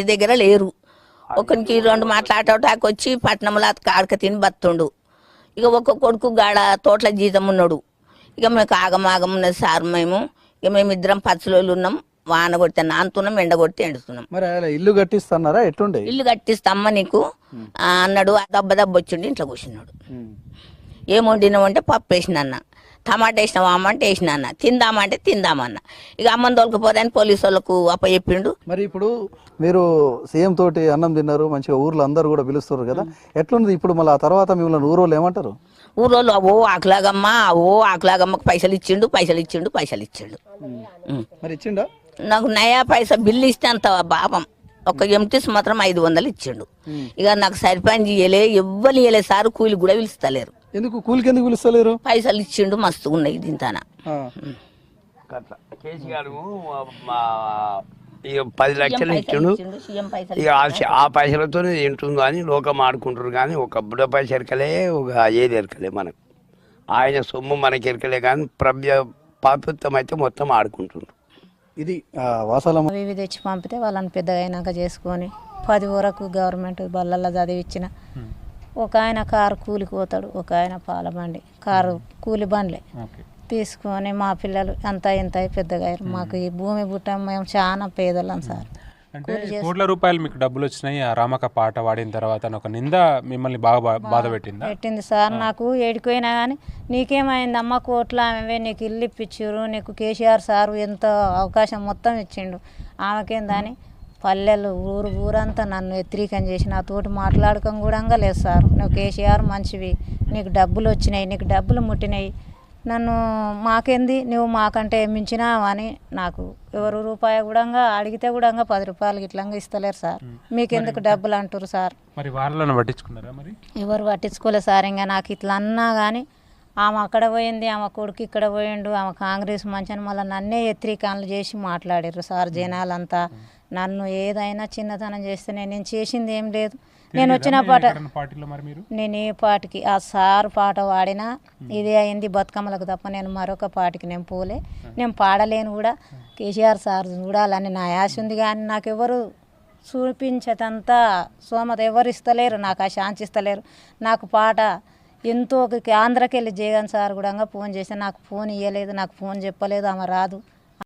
ఇంటి దగ్గర లేరు. ఒకరికి రెండు మాట్లాడటానికి వచ్చి పట్నంలో కాడక తిని బతుండు. ఇక ఒక కొడుకు గాడ తోటల జీతం ఉన్నాడు. ఇక మేము ఆగమాగం ఉన్నది సార్ మేము. ఇక మేము ఇద్దరం పచ్చలోళ్ళు ఉన్నాం. వాన కొడితే నానుతున్నాం ఎండ కొడితే ఎండుతున్నాం. మరి ఆయన ఇల్లు కట్టిస్తున్నారా? ఎట్లుండే? ఇల్లు కట్టిస్తామ్మా నీకు. ఆ, అన్నాడు ఆ దెబ్బ దెబ్బ వచ్చిండు ఇంట్లో కూర్చున్నాడు. ఏం వండినామంటే పప్పు వేసిన అన్న టమాటా వేసినావా అమ్మ అంటే వేసిన అన్న తిందామంటే తిందామన్న. ఇక అమ్మని తోలుకుపోదని పోలీసు వాళ్ళకు అప్ప చెప్పిండు. మరి ఇప్పుడు మీరు సీఎం తోటి అన్నం తిన్నారు మంచిగా ఊర్లో అందరూ కూడా పిలుస్తారు కదా. ఎట్లుంది ఇప్పుడు మళ్ళీ ఆ తర్వాత మిమ్మల్ని ఊరోళ్ళు ఏమంటారు? ఊరోళ్ళు ఓ ఆకులాగమ్మ ఓ ఆకులాగమ్మకు పైసలు ఇచ్చిండు పైసలు ఇచ్చిండు పైసలు ఇచ్చిండు. మరి ఇచ్చిండా? నాకు నయా పైసా బిల్లు ఇస్తే అంత పాపం. ఒక ఎంటీస్ మాత్రం ఐదు వందలు ఇచ్చిండు. ఇక నాకు సరిపని చేయలే ఎవ్వరు ఇయ్యలే సార్ కూలి కూడా పిలుస్తలేరు. ఎందుకు? కూలికి ఎందుకు పిలుస్తలేరు? పైసలు ఇచ్చిండు మస్తు ఉన్నాయి దీంతాన కేసీఆర్ ఇక పది లక్షలు ఇచ్చిండు. సీఎం పైసలు ఇక ఆ పైసలతోనే తింటుందో అని లోకం ఆడుకుంటారు కానీ ఒక బుడ్డ పైస ఎరకలే ఒక ఏది ఎరకలే మనకు. ఆయన సొమ్ము మనకి ఎరకలే కానీ ప్రభ్య పాపిత్వం అయితే మొత్తం ఆడుకుంటుండ్రు ఇది ఆ, వాసాలమ్మ ఇవి తెచ్చి పంపితే వాళ్ళని పెద్దగా అయినాక చేసుకొని పది వరకు గవర్నమెంట్ బళ్ళల్లో చదివిచ్చిన ఒక ఆయన కారు కూలికి పోతాడు ఒక ఆయన పాల బండి. కారు కూలి బండ్లే. తీసుకొని మా పిల్లలు అంత ఇంత పెద్దగా అయ్యారు మాకు ఈ భూమి బుట్ట మేము చాలా పేదలం సార్. అంటే కోట్ల రూపాయలు మీకు డబ్బులు వచ్చినాయి ఆ రామక పాట వాడిన తర్వాత ఒక నింద మిమ్మల్ని బాగా బాధ పెట్టిందా? పెట్టింది సార్. నాకు ఏడిపోయినా కానీ నీకేమైందమ్మా కోట్ల ఆమెవే నీకు ఇల్లు ఇప్పించారు నీకు కేసీఆర్ సారు ఎంత అవకాశం మొత్తం ఇచ్చిండు. ఆమెకేందని పల్లెలు ఊరు ఊరంతా నన్ను వ్యతిరేకం చేసి నాతోటి మాట్లాడకం కూడా లేదు సార్. నువ్వు కేసీఆర్ మంచివి నీకు డబ్బులు వచ్చినాయి నీకు డబ్బులు ముట్టినాయి. నన్ను మాకేంది? నువ్వు మాకంటే మించినావు అని నాకు ఎవరు రూపాయి కూడా అడిగితే కూడా పది రూపాయలు ఇట్లంగా ఇస్తలేరు సార్. మీకెందుకు డబ్బులు అంటారు సార్? మరి వాళ్ళని పట్టించుకున్నారా మరి? ఎవరు పట్టించుకోలేదు సార్. ఇంకా నాకు ఇట్లా అన్నా కానీ ఆమె అక్కడ పోయింది ఆమె కొడుకు ఇక్కడ పోయిండు ఆమె కాంగ్రెస్ మంచిని మళ్ళీ నన్నే వ్యతిరేకాలు చేసి మాట్లాడారు సార్ జనాలంతా. నన్ను ఏదైనా చిన్నతనం చేస్తే నేను నేను చేసింది ఏం లేదు. నేను వచ్చిన పాట నేను ఏ పాటకి ఆ సార్ పాట పాడినా ఇదే అయింది బతుకమ్మలకు తప్ప నేను మరొక పాటకి నేను పోలే. నేను పాడలేను కూడా. కేసీఆర్ సార్ చూడాలని నా ఆశ ఉంది కానీ నాకెవరు చూపించేటంత సోమత ఎవరు ఇస్తలేరు నాకు ఆ శాంతి ఇస్తలేరు. నాకు పాట ఎంతో ఆంధ్రకి వెళ్ళి జగన్ సార్ కూడా ఫోన్ చేస్తే నాకు ఫోన్ ఇవ్వలేదు నాకు ఫోన్ చెప్పలేదు ఆమె రాదు.